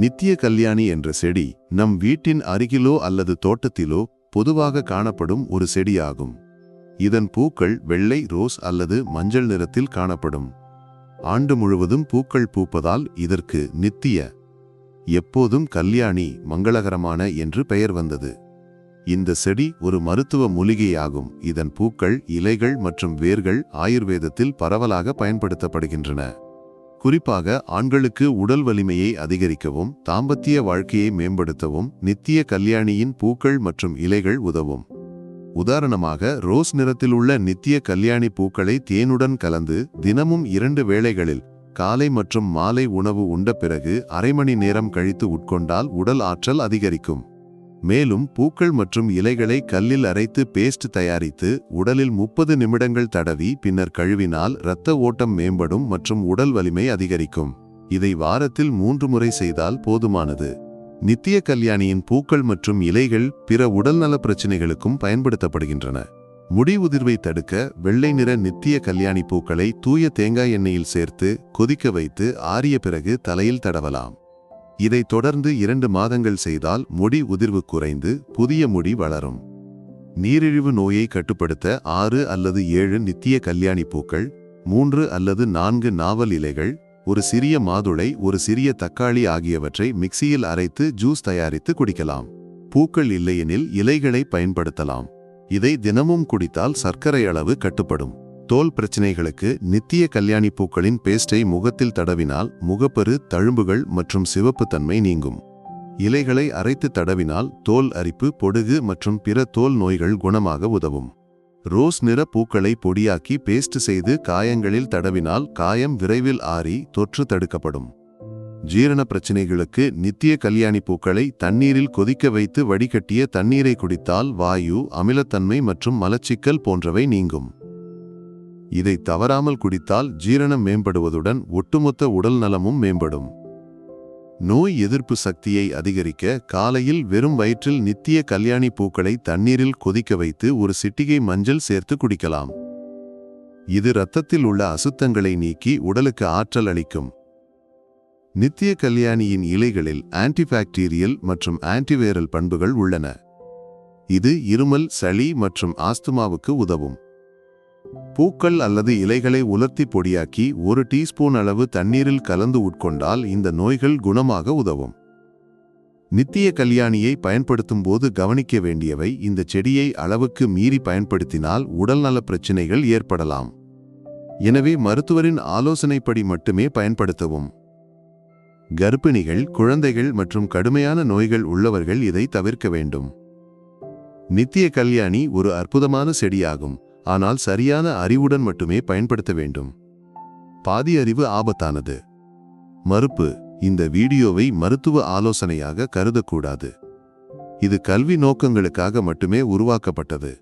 நித்திய கல்யாணி என்ற செடி நம் வீட்டின் அருகிலோ அல்லது தோட்டத்திலோ பொதுவாக காணப்படும் ஒரு செடியாகும். இதன் பூக்கள் வெள்ளை ரோஸ் அல்லது மஞ்சள் நிறத்தில் காணப்படும். ஆண்டு முழுவதும் பூக்கள் பூப்பதால் இதற்கு நித்திய எப்போதும் கல்யாணி மங்களகரமான என்று பெயர் வந்தது. இந்த செடி ஒரு மருத்துவ மூலிகையாகும். இதன் பூக்கள் இலைகள் மற்றும் வேர்கள் ஆயுர்வேதத்தில் பரவலாக பயன்படுத்தப்படுகின்றன. குறிப்பாக ஆண்களுக்கு உடல் வலிமையை அதிகரிக்கவும் தாம்பத்திய வாழ்க்கையை மேம்படுத்தவும் நித்திய கல்யாணியின் பூக்கள் மற்றும் இலைகள் உதவும். உதாரணமாக ரோஸ் நிறத்தில் உள்ள நித்திய கல்யாணி பூக்களை தேனுடன் கலந்து தினமும் இரண்டு வேளைகளில் காலை மற்றும் மாலை உணவு உண்ட பிறகு அரை மணி நேரம் கழித்து உட்கொண்டால் உடல் ஆற்றல் அதிகரிக்கும். மேலும் பூக்கள் மற்றும் இலைகளை கல்லில் அரைத்து பேஸ்ட் தயாரித்து உடலில் முப்பது நிமிடங்கள் தடவி பின்னர் கழுவினால் இரத்த ஓட்டம் மேம்படும் மற்றும் உடல் வலிமை அதிகரிக்கும். இதை வாரத்தில் மூன்று முறை செய்தால் போதுமானது. நித்திய கல்யாணியின் பூக்கள் மற்றும் இலைகள் பிற உடல்நல பிரச்சினைகளுக்கும் பயன்படுத்தப்படுகின்றன. முடி உதிர்வை தடுக்க வெள்ளை நிற நித்திய கல்யாணி பூக்களை தூய தேங்காய் எண்ணெயில் சேர்த்து கொதிக்க வைத்து ஆறிய பிறகு தலையில் தடவலாம். இதை தொடர்ந்து இரண்டு மாதங்கள் செய்தால் முடி உதிர்வு குறைந்து புதிய முடி வளரும். நீரிழிவு நோயை கட்டுப்படுத்த ஆறு அல்லது ஏழு நித்திய கல்யாணி பூக்கள் மூன்று அல்லது நான்கு நாவல் இலைகள் ஒரு சிறிய மாதுளை ஒரு சிறிய தக்காளி ஆகியவற்றை மிக்சியில் அரைத்து ஜூஸ் தயாரித்து குடிக்கலாம். பூக்கள் இல்லையெனில் இலைகளை பயன்படுத்தலாம். இதை தினமும் குடித்தால் சர்க்கரை அளவு கட்டுப்படும். தோல் பிரச்சினைகளுக்கு நித்திய கல்யாணி பூக்களின் பேஸ்டை முகத்தில் தடவினால் முகப்பரு தழும்புகள் மற்றும் சிவப்பு தன்மை நீங்கும். இலைகளை அரைத்து தடவினால் தோல் அரிப்பு பொடுகு மற்றும் பிற தோல் நோய்கள் குணமாக உதவும். ரோஸ் நிற பூக்களை பொடியாக்கி பேஸ்ட் செய்து காயங்களில் தடவினால் காயம் விரைவில் ஆறி தொற்று தடுக்கப்படும். ஜீரண பிரச்சினைகளுக்கு நித்திய கல்யாணி பூக்களை தண்ணீரில் கொதிக்க வைத்து வடிகட்டிய தண்ணீரை குடித்தால் வாயு அமிலத்தன்மை மற்றும் மலச்சிக்கல் போன்றவை நீங்கும். இதை தவறாமல் குடித்தால் ஜீரணம் மேம்படுவதுடன் ஒட்டுமொத்த உடல் நலமும் மேம்படும். நோய் எதிர்ப்பு சக்தியை அதிகரிக்க காலையில் வெறும் வயிற்றில் நித்திய கல்யாணி பூக்களை தண்ணீரில் கொதிக்க வைத்து ஒரு சிட்டிகை மஞ்சள் சேர்த்து குடிக்கலாம். இது இரத்தத்தில் உள்ள அசுத்தங்களை நீக்கி உடலுக்கு ஆற்றல் அளிக்கும். நித்திய கல்யாணியின் இலைகளில் ஆன்டிபாக்டீரியல் மற்றும் ஆன்டிவைரல் பண்புகள் உள்ளன. இது இருமல் சளி மற்றும் ஆஸ்துமாவுக்கு உதவும். பூக்கள் அல்லது இலைகளை உலர்த்தி பொடியாக்கி ஒரு டீஸ்பூன் அளவு தண்ணீரில் கலந்து உட்கொண்டால் இந்த நோய்கள் குணமாக உதவும். நித்திய கல்யாணியை பயன்படுத்தும் போது கவனிக்க வேண்டியவை இந்த செடியை அளவுக்கு மீறி பயன்படுத்தினால் உடல்நலப் பிரச்சினைகள் ஏற்படலாம். எனவே மருத்துவரின் ஆலோசனைப்படி மட்டுமே பயன்படுத்தவும். கர்ப்பிணிகள் குழந்தைகள் மற்றும் கடுமையான நோய்கள் உள்ளவர்கள் இதை தவிர்க்க வேண்டும். நித்திய கல்யாணி ஒரு அற்புதமான செடியாகும். ஆனால் சரியான அறிவுடன் மட்டுமே பயன்படுத்த வேண்டும். பாதி அறிவு ஆபத்தானது. மறுப்பு இந்த வீடியோவை மருத்துவ ஆலோசனையாக கருதக்கூடாது. இது கல்வி நோக்கங்களுக்காக மட்டுமே உருவாக்கப்பட்டது.